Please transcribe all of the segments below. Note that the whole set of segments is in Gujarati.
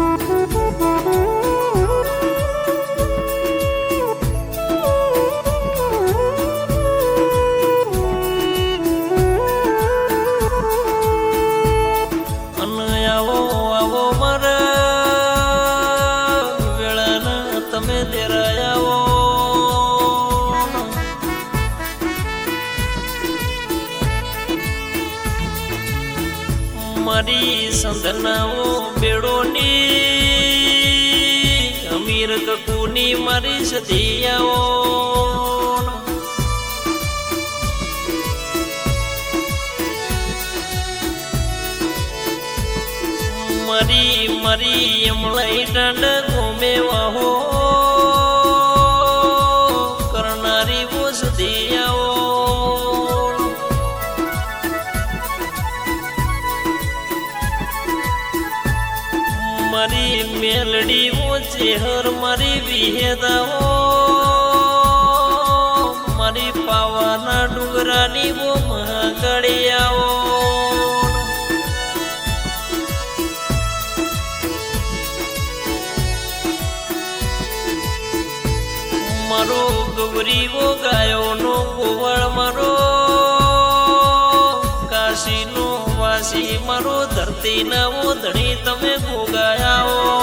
Mm-hmm. મારી સંધનાઓ બેડોની અમીર કકુની મારી સદિયાઓ મરી મરી એમળાઈ દંડ ઘૂમે વાહો. ઓછે હર મારી વિહેદાઓ, મારી પાવાના ડુંગરાની વો મહાગળિયાઓ. મારો ગૌરીવો ગાયોનો ગોવાળ મારો, કાશીનો વાસી મારો, ધરતીના ઓધણી તમે ગોગાયાઓ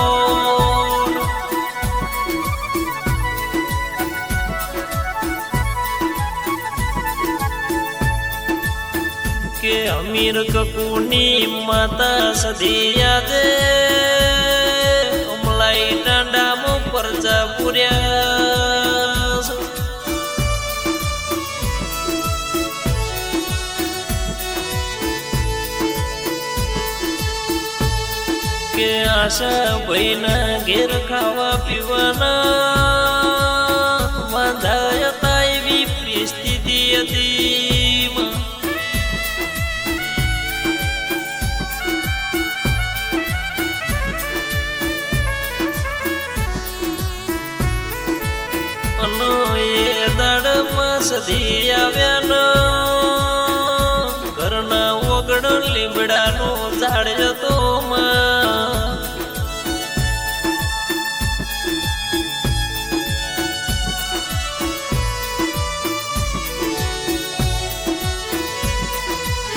કે અમીર કકુની માતા સદિયા દે અમલાઈ દાંડામાં પરજા પૂર્યા. કે આશા ભાઈના ઘેર ખાવા પીવાના. વાંધાયા તા એવી પરિસ્થિતિ હતી. સધી આવ્યા ઘરના ઓગણ લીમડાનો ઝાડ જતો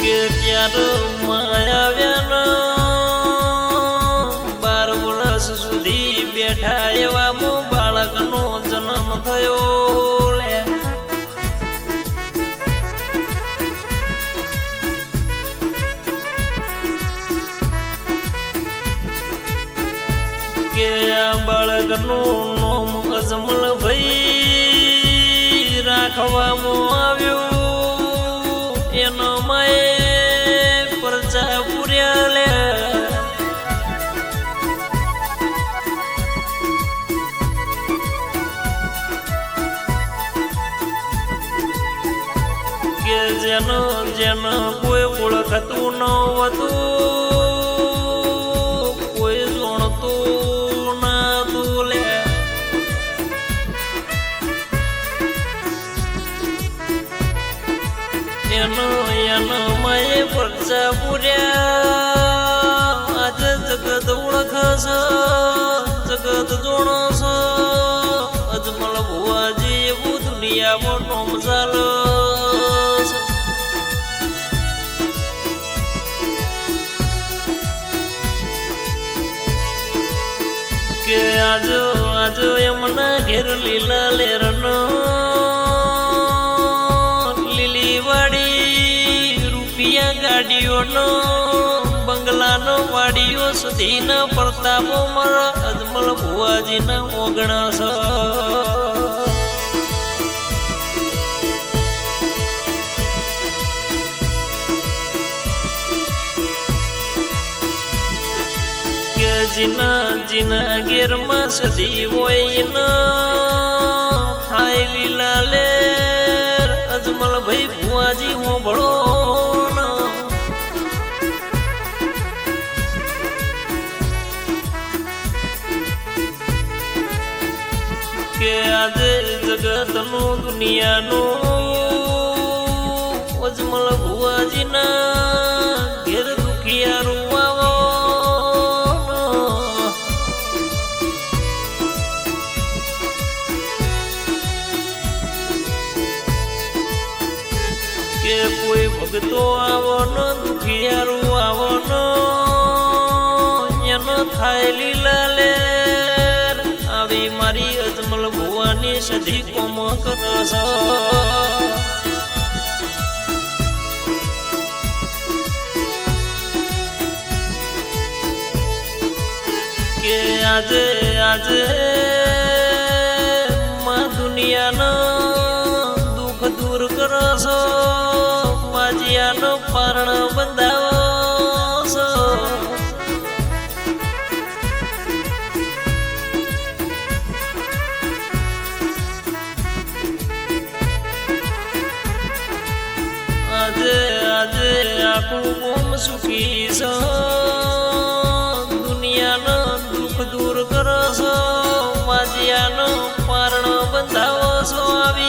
કે આવ્યા માયાવ્યાનો બાળકનું નોમ અજમલ ભાઈ રાખવામાં આવ્યું. એનો માએ પરચા પૂર્યા લે. કે જેનો જેનો કોઈ ઓળખતું ન છે જગત જોણો છે. અજમલ ભુવાજી એવું દુનિયામાં નોમ ચાલો કે આજો આજો એમના ઘેર લીલા લેરનો. લીલી વાડી રૂપિયા ગાડીઓનો. બંગલાનો વાડીઓ સુધીના પ્રતાપો મારા અજમલ ભુવાજીના ઓગણા કે જીના જીના ગેરમાં સદી હોય ન. નું દુનિયાનું અજમલ ભુવાજીના ઘેર દુખિયારું આવો. કે કોઈ ભગતો આવો ન, દુખિયારું આવો ન થાયલી ભુવાની સધી કોમ કરસ કે આજે આજે માં દુનિયાનો દુઃખ દૂર કરો છો માજિયાનો પારણ બંધાવો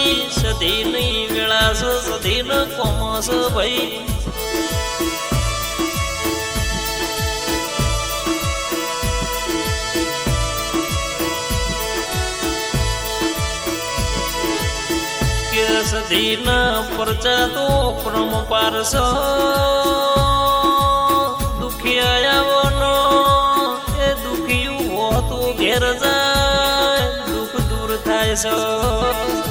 આવી સધી નહીં વેળા છો સધી ન કોમો છો ભાઈ. કે સધીના પરચા તો પ્રમ પારસ. દુખિયા આવવાનો એ દુખિયું હોતું ઘેર જાય, દુઃખ દૂર થાય છે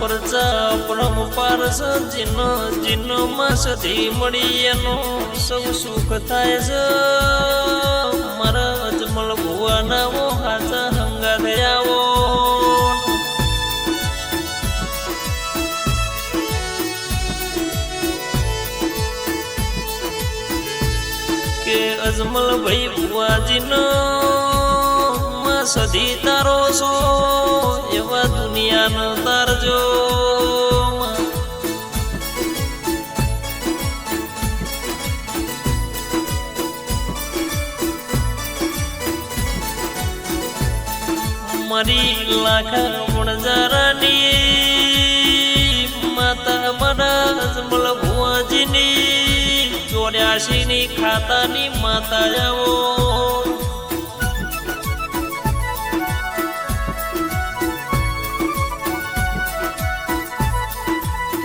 પરચા પરમ પારસ જીન જીન માસથી મળી એનો સૌ સુખ થાય છે મારા અજમલ ભુવાના વો હાથ હંગા થયા કે અજમલ ભાઈ ભુવાજીનો સધી તારો છો, એવા દુનિયાનો તારજો મારી લાખા વણજારાની માતા મારા અજમલ ભુવાજીની ચોર્યાસીની ખાતાની માતા આવો.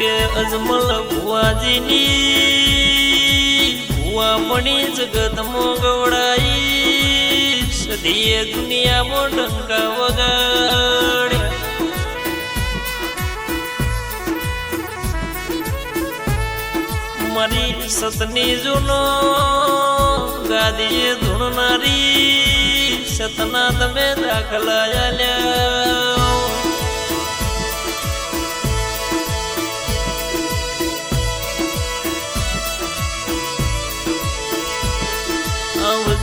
કે અજમલ ભુવાજીની ભુવા મણી જગતમાં ગવડાઈ સદીએ દુનિયામાં ડંકા વગાડ્યા મારી સતની જૂનો ગાદીએ ધૂણનારી સતના તમે દાખલા આલ્યા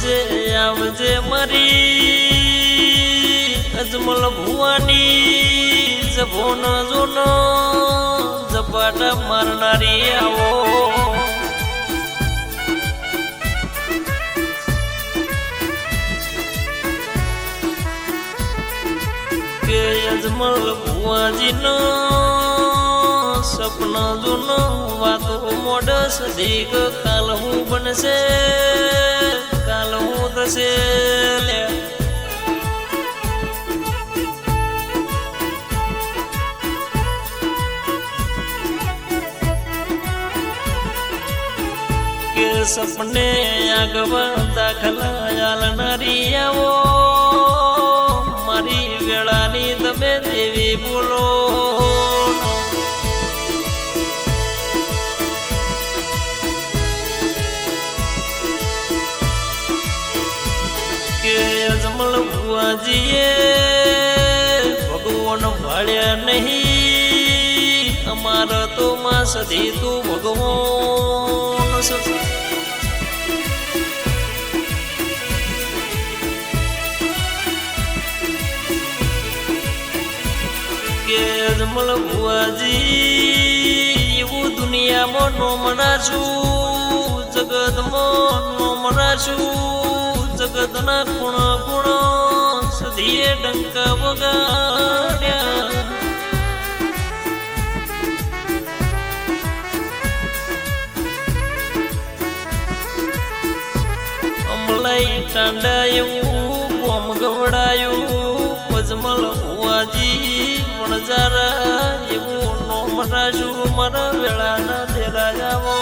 આવજે આવજે મરી. અજમલ ભુવાની જભોન જોનો ઝપાટા મારનારી આવો. કે અજમલ ભુવાજીનો સપના જૂનો વાતો મોડસ દીક કાલ હું બનશે, કાલ હું થશે સપને આગવા દાખલા આલનારી આવો મારી વેળાની તમે દેવી બોલો. ભગવાન નહીં. અમારા તો માસ તું ભગવાન સતી કે અજમલ ભુવાજી, એવું દુનિયામાં નોમના છું જગતમાં નોમના છું જગતના ગુણ ગુણ ધરતીએ ડંક વગાડ્યા. અમલાઈ ટાંડાયું, કોમ ગવડાયું, પજમલ હોવાજી વણજારા એવું નોમ રાજુ, મારા વેળાના દેરા જાવો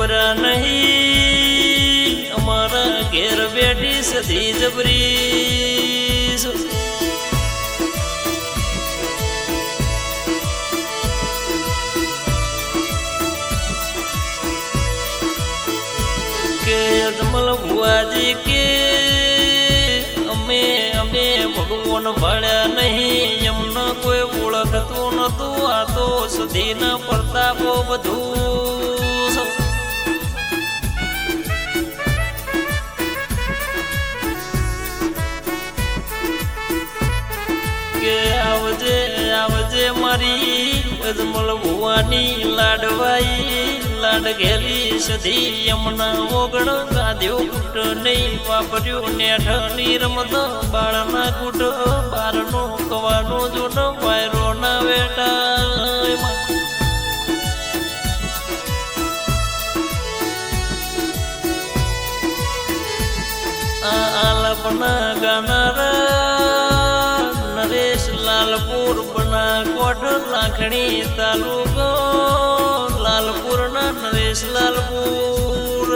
જબરા નહીં. અમારા ઘેર બેઠી સધી જબરી. કે કે અમે અમે ભગવાન ભણ્યા નહીં. એમને કોઈ ઓળખતું નતું આ તો સુધીના પ્રતાપો બધું. લાડવાઈ, લાડ સધી યમના ઓગણ ગાદ્યો કુટ નહીં વાપર્યો નેઠની રમત બાળના કુટ, બારનો કવાનો જોડ વાયરો ના આલપના ગાનારા લાખણી તાલુકો લાલપુર ના નરેશ લાલપુર.